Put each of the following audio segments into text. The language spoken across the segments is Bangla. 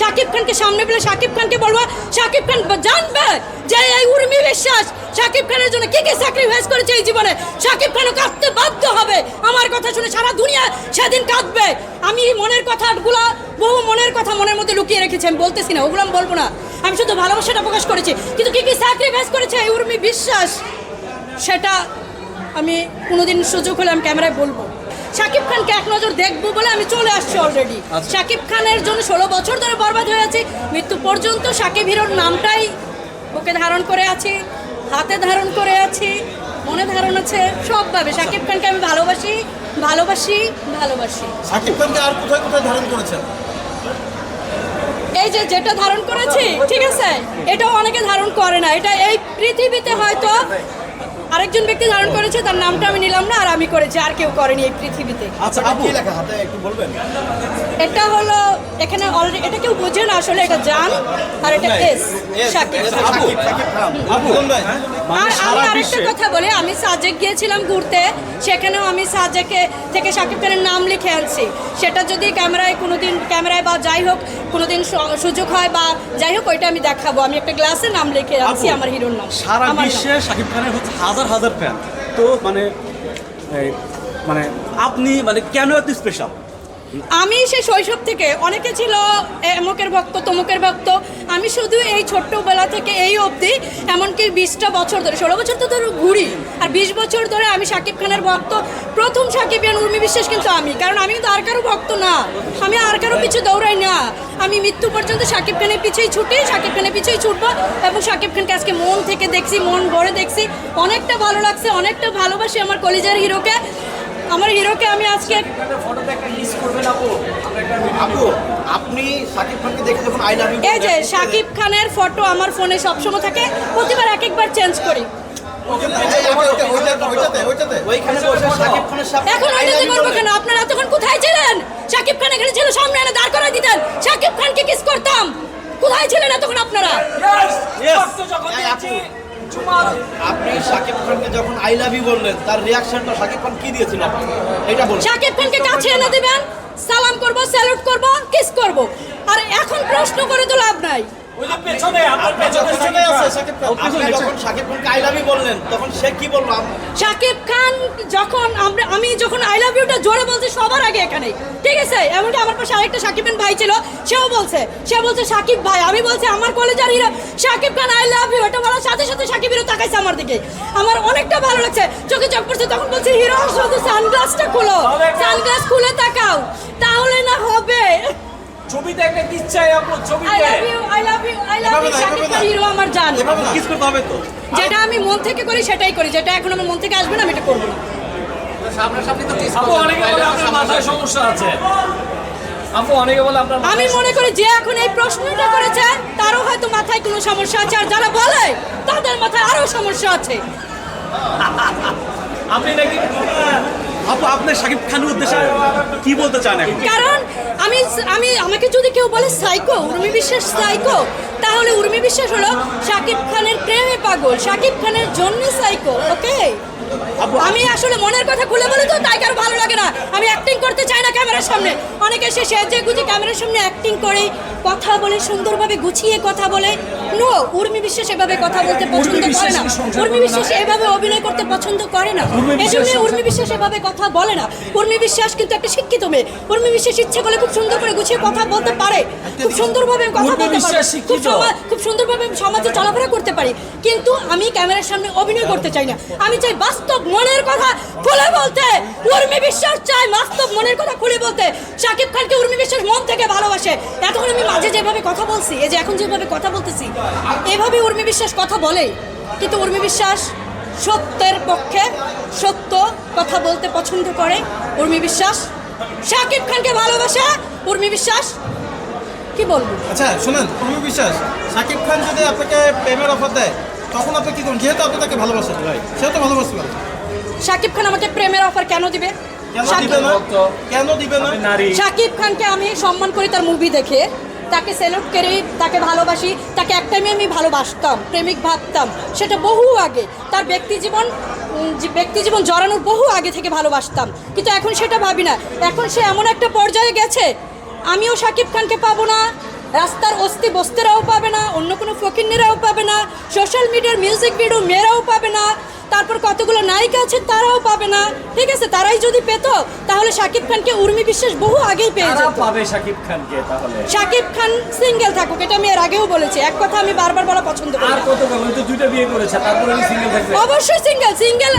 শাকিব খানকে সামনে পেলে শাকিব খানকে বলব, শাকিব খান জানবে যে এই উর্মি বিশ্বাস শাকিব খানের জন্য কি কি স্যাক্রিফাইস করেছে এই জীবনে। শাকিব খানও কাঁদতে বাধ্য হবে। আমার কথা শুনে সারা দুনিয়া সেদিন কাঁদবে। আমি মনের কথাগুলো, বহু মনের কথা মনের মধ্যে লুকিয়ে রেখেছি, আমি বলতেছি না, ওগুলো আমি বলব না। আমি শুধু ভালোবাসাটা প্রকাশ করেছি। কিন্তু কি কি স্যাক্রিফাইস করেছে এই উর্মি বিশ্বাস, সেটা আমি কোনোদিন সুযোগ হলে আমি ক্যামেরায় বলব। শাকিব খানকে এক নজর দেখব বলে আমি চলে আসছি অলরেডি শাকিব খানের জন্য ষোলো বছর ধরে বরবাদ হয়ে আছি মৃত্যু পর্যন্ত শাকিব হিরোর নামটাই বুকে ধারণ করে আছি হাতে ধারণ করে আছি মনে ধারণ আছে সবভাবে। শাকিব খানকে আমি ভালোবাসি ভালোবাসি ভালোবাসি। সাকিব খানকে আর কোথায় কোথায় ধারণ করেছেন? এই যে যেটা ধারণ করেছি ঠিক আছে? এটাও অনেকে ধারণ করে না। এটা এই পৃথিবীতে হয়তো আরেকজন ব্যক্তি ধারণ করেছে তার নামটা আমি নিলাম না আর আমি করেছি আর কেউ করেনি এই পৃথিবীতে। আচ্ছা আপু লেখা হাতে একটু বলবেন? এটা হলো এখানে অলরেডি এটা কেউ বোঝে না আসলে এটা জান আর এটা এস শাকিব আপু সাকিব খান। আপু আর আমি আরেকটা কথা বলি আমি সাজেক গিয়েছিলাম ঘুরতে সেখানেও আমি সাজেকে থেকে শাকিব খানের নাম লিখে আনছি। সেটা যদি ক্যামেরায় কোনোদিন ক্যামেরায় বা যাই হোক কোনোদিন সুযোগ হয় বা যাই হোক ওইটা আমি দেখাবো। আমি একটা গ্লাসে নাম লিখে আনছি আমার হিরোর নাম। সারা আমার বিশ্বে শাকিব খানের হচ্ছে হাজার হাজার ফ্যান তো মানে এই, মানে আপনি মানে কেন এত স্পেশাল আমি সেই শৈশব থেকে, অনেকে ছিল এমকের ভক্ত, তমুকের ভক্ত, আমি শুধু এই ছোট্টবেলা থেকে এই অবধি, এমনকি বিশটা বছর ধরে, ষোলো বছর তো ধরে ঘুরি, আর বিশ বছর ধরে আমি শাকিব খানের ভক্ত, প্রথম শাকিবিয়ান উর্মি বিশ্বাস কিন্তু আমি, কারণ আমি কিন্তু আর কারও ভক্ত না, আমি আর কারও পিছু দৌড়াই না, আমি মৃত্যু পর্যন্ত শাকিব খানের পিছিয়েই ছুটি শাকিব খানের পিছিয়েই ছুটবো, এবং শাকিব খানকে আজকে মন থেকে দেখছি, মন ভরে দেখছি, অনেকটা ভালো লাগছে, অনেকটা ভালোবাসি আমার কলিজার হিরোকে আমার হিরোকে আমি আজকে আপনি সাকিব খানকে দেখে যখন আই লাভ ইউ এই যে শাকিব খানের ফটো আমার ফোনে সবসময় থাকে। প্রতিবার এক একবার চেঞ্জ করি। ওইটাতে ওইটাতে ওইখানে বসে সাকিব খানের সাথে এখন ওইটাতে করব কেন? আপনারা তখন কোথায় ছিলেন? শাকিব খান এখানে ছিল সামনে এনে দাঁড় করাই দিতেন। শাকিব খানকে কিস করতাম। কোথায় ছিলেন এতক্ষণ আপনারা? আপনি সাকিব খানকে যখন আই লাভ ইউ বললেন, তার রিয়াকশনটা সাকিব খান কি দিয়েছিল এটা বলুন। শাকিব খানকে কাছে এনে দিবেন, সালাম করব স্যালুট করব কিস করব। আর এখন প্রশ্ন করে তো লাভ নাই। আই লাভ ইউ বললেন তখন সে কি বলল? আপ- শাকিব খান যখন আমরা আমি যখন আই লাভ ইউটা জোরে বলছি সবার আগে এখানে ঠিক আছে? এমনকি আমার পাশে আরেকটা শাকিবেন ভাই ছিল সেও বলছে সে বলছে শাকিব ভাই। আমি বলছি আমার কলেজের hero Shakib Khan I love you এটা বলার সাথে সাথে শাকিব তাকাইছে আমার দিকে। আমার অনেকটা ভালো লাগছে। চোখে চোখ পড়ছে তখন বলছি হিরো শুধু সানগ্লাসটা খুলো। সানগ্লাস খুলে তাকাও। তাহলে না হবে। ছবিতে একটা কিস চাই আপু I love you I love you I love you Shakib Khan hero আমার জান। এভাবে কিস করতে হবে তো? যেটা আমি মন থেকে করি সেটাই করি। যেটা এখন আমার মন থেকে আসবে না আমি এটা করব না। আপু অনেকে বলে আপনার মাথায় সমস্যা আছে। আপু অনেকে বলে আপনার আমি মনে করি যে এখন এই প্রশ্নটা করেছে তারও হয়তো মাথায় কোনো সমস্যা আছে আর যারা বলে তাদের মাথায় আরও সমস্যা আছে। আপনি নাকি আপু আপনি শাকিব খানের উদ্দেশ্যে কি বলতে চান এখন? কারণ আমি আমি আমাকে যদি কেউ বলে সাইকো উর্মি বিশ্বাস সাইকো তাহলে উর্মি বিশ্বাস হলো শাকিব খানের প্রেমে পাগল। শাকিব খানের জন্য সাইকো ওকে? আমি আসলে মনের কথা খুলে বলি তো তাই কারও ভালো লাগে না। আমি অ্যাক্টিং করতে চাই না ক্যামেরার সামনে। অনেকে এসে সেজে গুজে ক্যামেরার সামনে অ্যাক্টিং করে কথা বলে সুন্দরভাবে গুছিয়ে কথা বলে। নো উর্মি বিশ্বাস এভাবে কথা বলতে পছন্দ করে না। উর্মি বিশ্বাস এভাবে অভিনয় করতে পছন্দ করে না। এই জন্য উর্মি বিশ্বাস এভাবে কথা বলে না। উর্মি বিশ্বাস কিন্তু একটা শিক্ষিত মেয়ে। উর্মি বিশ্বাস ইচ্ছে করলে খুব সুন্দর করে গুছিয়ে কথা বলতে পারে। খুব সুন্দরভাবে কথা বলতে পারে। খুব খুব সুন্দরভাবে সমাজে চলাফেরা করতে পারি। কিন্তু আমি ক্যামেরার সামনে অভিনয় করতে চাই না। আমি চাই বাস্তব মনের কথা খুলে বলতে। উর্মি বিশ্বাস চাই বাস্তব মনের কথা খুলে বলতে। শাকিব খানকে উর্মি বিশ্বাস মন থেকে ভালোবাসে। এতক্ষণ আমি মাঝে যেভাবে কথা বলছি এই যে এখন যেভাবে কথা বলতেছি এভাবে উর্মি বিশ্বাস কথা বলে কিন্তু উর্মি বিশ্বাস সত্যের পক্ষে সত্য কথা বলতে পছন্দ করে। উর্মি বিশ্বাস শাকিব খানকে ভালোবাসে? উর্মি বিশ্বাস কি বলব? আচ্ছা শুনেন তুমি বিশ্বাস সাকিব খান যদি আপনাকে প্রেমের অফার দেয় তখন আপনি কি করুন যেহেতু আপনি তাকে ভালোবাসেন সেও তো ভালোবাসতে পারে। শাকিব খান আমাকে প্রেমের অফার কেন দিবে? কেন দিবে না? কেন দিবে না? নারী। শাকিব খানকে আমি সম্মান করি তার মুভি দেখে। তাকে সেলুট করি, তাকে ভালোবাসি, তাকে এক টাইমে আমি ভালোবাসতাম, প্রেমিক ভাবতাম, সেটা বহু আগে। তার ব্যক্তি জীবন ব্যক্তি জীবন জড়ানোর বহু আগে থেকে ভালোবাসতাম। কিন্তু এখন সেটা ভাবি না। এখন সে এমন একটা পর্যায়ে গেছে, আমিও শাকিব খানকে পাবো না, রাস্তার অস্থি বস্তিরাও পাবে না, অন্য কোনো ফকিন্নিরাও পাবে না সোশ্যাল মিডিয়ার মিউজিক ভিডিও মেয়েরাও পাবে না তারপর কতগুলো নায়িকা আছে তারাও পাবে না। ঠিক আছে তারাই যদি পেত তাহলে শাকিব খানকে উর্মি বিশ্বাস বহু আগেই পেয়ে যেত। পাবে শাকিব খানকে তাহলে। শাকিব খান সিঙ্গেল থাকুক এটা আমি এর আগেও বলেছি। এক কথা আমি বারবার বলা পছন্দ করি আর কত পাবে তো দুইটা বিয়ে করেছে তারপরে আমি সিঙ্গেল থাকবে। অবশ্যই সিঙ্গেল সিঙ্গেল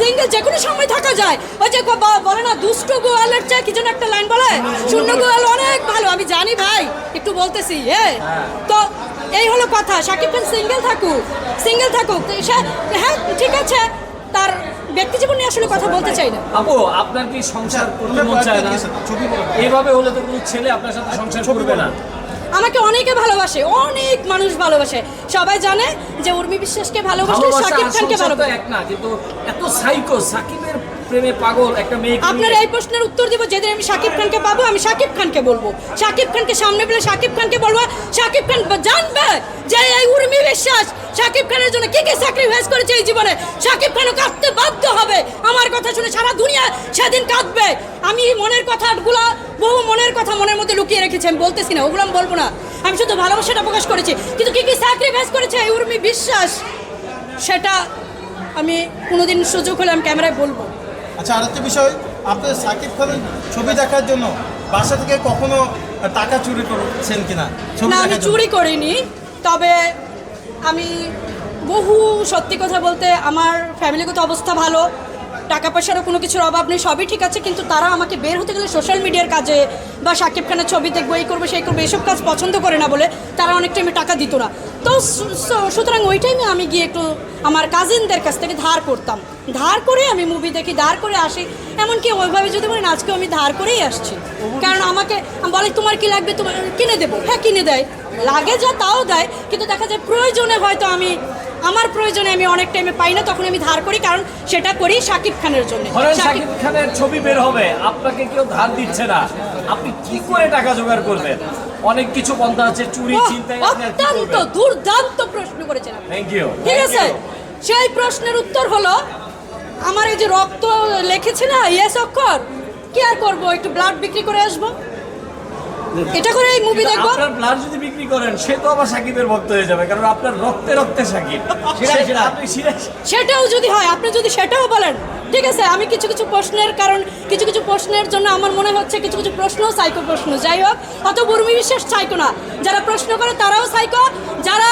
সিঙ্গেল যে কোনো সময় থাকা যায়। ওই যে বলে না দুষ্ট গোয়ালের চেয়ে কি যেন একটা লাইন বলে? শূন্য গোয়াল অনেক ভালো। আমি জানি ভাই একটু বলতেছি হ্যাঁ। তো এই হলো কথা। সাকিব খান সিঙ্গেল থাকুক সিঙ্গেল থাকুক হ্যাঁ ঠিক আছে। তার ব্যক্তি জীবন নিয়ে আসলে কথা বলতে চাই না। আপু আপনার কি সংসার করতে মন চায় না? ছবি এইভাবে হলে তো কোনো ছেলে আপনার সাথে সংসার করবে না। আমাকে অনেকে ভালোবাসে অনেক মানুষ ভালোবাসে। সবাই জানে যে উর্মি বিশ্বাসকে ভালোবাসে আর খানকে ভালোবাসে। এক না কিন্তু এত সাইকো সাকিবের প্রেমে পাগল একটা মেয়েকে আপনার এই প্রশ্নের উত্তর দিব যেদিন আমি শাকিব খানকে পাবো আমি শাকিব খানকে বলব। শাকিব খানকে সামনে পেলে শাকিব খানকে বলব শাকিব খান জানবে যে এই উর্মি বিশ্বাস শাকিব খানের জন্য কি কি স্যাক্রিফাইস করেছে এই জীবনে। শাকিব খানও কাঁদতে বাধ্য হবে। আমার কথা শুনে সারা দুনিয়া সেদিন কাঁদবে। আমি মনের কথাগুলো বহু মনের কথা মনের মধ্যে লুকিয়ে রেখেছি আমি বলতেছি না ওগুলো আমি বলব না। আমি শুধু ভালোবাসাটা প্রকাশ করেছি। কিন্তু কি কি স্যাক্রিফাইস করেছে এই উর্মি বিশ্বাস সেটা আমি কোনোদিন সুযোগ হলে আমি ক্যামেরায় বলব। আচ্ছা আর একটা বিষয় আপনার সাকিব খানের ছবি দেখার জন্য বাসা থেকে কখনো টাকা চুরি করেছেন কিনা? না আমি চুরি করিনি তবে আমি বহু সত্যি কথা বলতে আমার ফ্যামিলিগত অবস্থা ভালো। টাকা পয়সারও কোনো কিছুর অভাব নেই, সবই ঠিক আছে, কিন্তু তারা আমাকে বের হতে গেলে সোশ্যাল মিডিয়ার কাজে বা সাকিব খানের ছবি দেখব, এই করব, সেই করব এইসব কাজ পছন্দ করে না বলে তারা অনেক টাইমে টাকা দিত না। তো সুতরাং ওই টাইমে আমি গিয়ে একটু আমার কাজিনদের কাছ থেকে ধার করতাম। ধার করে আমি মুভি দেখি, ধার করে আসি, এমনকি ওইভাবে যদি বলেন, আজকেও আমি ধার করেই আসছি। কারণ আমাকে বলে, তোমার কি লাগবে? তোমার, কিনে দেবো। হ্যাঁ কিনে দেয়। লাগে যা, তাও দেয়, কিন্তু দেখা যায় প্রয়োজনে হয়তো আমি আমার প্রয়োজনে আমি অনেক টাইমে পাই না তখন আমি ধার করি কারণ সেটা করি শাকিব খানের জন্য। শাকিব খানের ছবি বের হবে আপনাকে কেউ ধার দিচ্ছে না। আপনি কি করে টাকা জোগাড় করবেন? অনেক কিছু পন্থা আছে চুরি চিন্তায় কি অত্যন্ত দুর্দান্ত প্রশ্ন করেছেন আপনি। থ্যাংক ইউ ঠিক আছে? সেই প্রশ্নের উত্তর হলো আমার এই যে রক্ত লিখেছে না ইয়েস অক্ষর কি আর করব? একটু ব্লাড বিক্রি করে আসব? এটা করে এই মুভি দেখব? আপনার ব্লাড যদি বিক্রি করেন সে তো আবার সাকিবের ভক্ত হয়ে যাবে কারণ আপনার রক্তে রক্তে সাকিব। সেটাও যদি হয় আপনি যদি সেটাও বলেন ঠিক আছে আমি কিছু কিছু প্রশ্নের কারণ কিছু কিছু প্রশ্নের জন্য আমার মনে হচ্ছে কিছু কিছু প্রশ্ন সাইকো প্রশ্ন যাই হোক অত উর্মি বিশ্বাস সাইকো না। যারা প্রশ্ন করে তারাও সাইকো যারা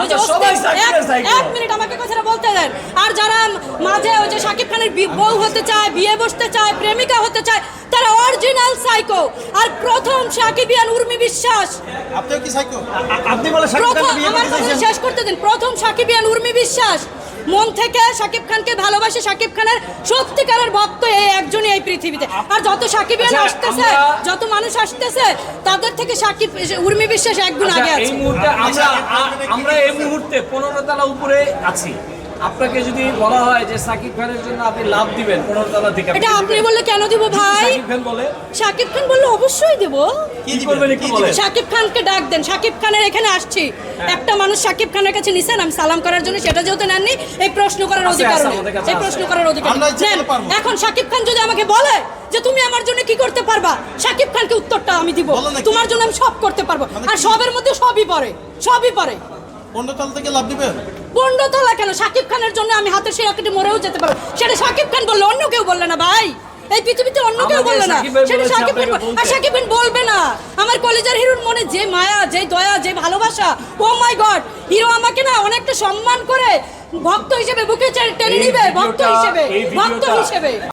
ওই যে আচ্ছা, এক- মিনিট আমাকে কথাটা বলতে দেন। আর যারা মাঝে ওই যে শাকিব খানের বি- বউ হতে চায় বিয়ে বসতে চায় প্রেমিকা হতে চায় তারা অরিজিনাল সাইকো আর প্রথম সাকিবিয়ান উর্মি বিশ্বাস। আপনিও কি সাইকো আপনি বলে আমার কথা শেষ করতে দিন। প্রথম সাকিবিয়ান উর্মি বিশ্বাস। মন থেকে সাকিব খানকে ভালোবাসে সাকিব খানের সত্যিকারের ভক্ত এই একজনই এই পৃথিবীতে। আর যত সাকিবিয়ান আচ্ছা, আসতেছে যত মানুষ আসতেছে তাদের থেকে সাকিব উর্মি বিশ্বাস একগুণ আচ্ছা, আগে এই মুহূর্তে আমরা আমরা এই মুহূর্তে পনেরো তলা উপরে আছি। আপনাকে যদি বলা হয় যে সাকিব খানের জন্য আপনি লাভ দিবেন পনেরো তলা থেকে এটা আপনি? বললে কেন দিব ভাই? সাকিব খান বলে? সাকিব খান বললে অবশ্যই দেব। কি করবেন একটু বলেন। সাকিব খানকে ডাক দেন। সাকিব খানের এখানে আসছি। হ্যাঁ। একটা মানুষ সাকিব খানের কাছে নিছেন আমি সালাম করার জন্য সেটা যেহেতু নেননি এই প্রশ্ন করার অধিকার আছে, নেই। এই প্রশ্ন করার অধিকার নেন। এখন সাকিব খান যদি আমাকে বলে যে তুমি আমার জন্য কি করতে পারবা সাকিব খানকে উত্তরটা আমি দিব। কি? তোমার জন্য আমি সব করতে পারব। মানে আর সবের মধ্যে সবই পড়ে সবই পড়ে। পনেরো থেকে লাভ দিবেন? পণ্ডতলা কেন? সাকিব খানের জন্য আমি হাতের সেই রকেটে মরেও যেতে পারব। সেটা সাকিব খান বলল অন্য কেউ বললে না ভাই। এই পৃথিবীতে অন্য কেউ বলল না। সাকিব সেটা সাকিব খান আর সাকিব খান বলবে না। আমার কলেজের হিরোর মনে যে মায়া যে দয়া যে ভালোবাসা ও মাই গড হিরো আমাকে না অনেকটা সম্মান করে ভক্ত হিসেবে বুকে টেনে নিবে ভক্ত হিসেবে ভক্ত হিসেবে।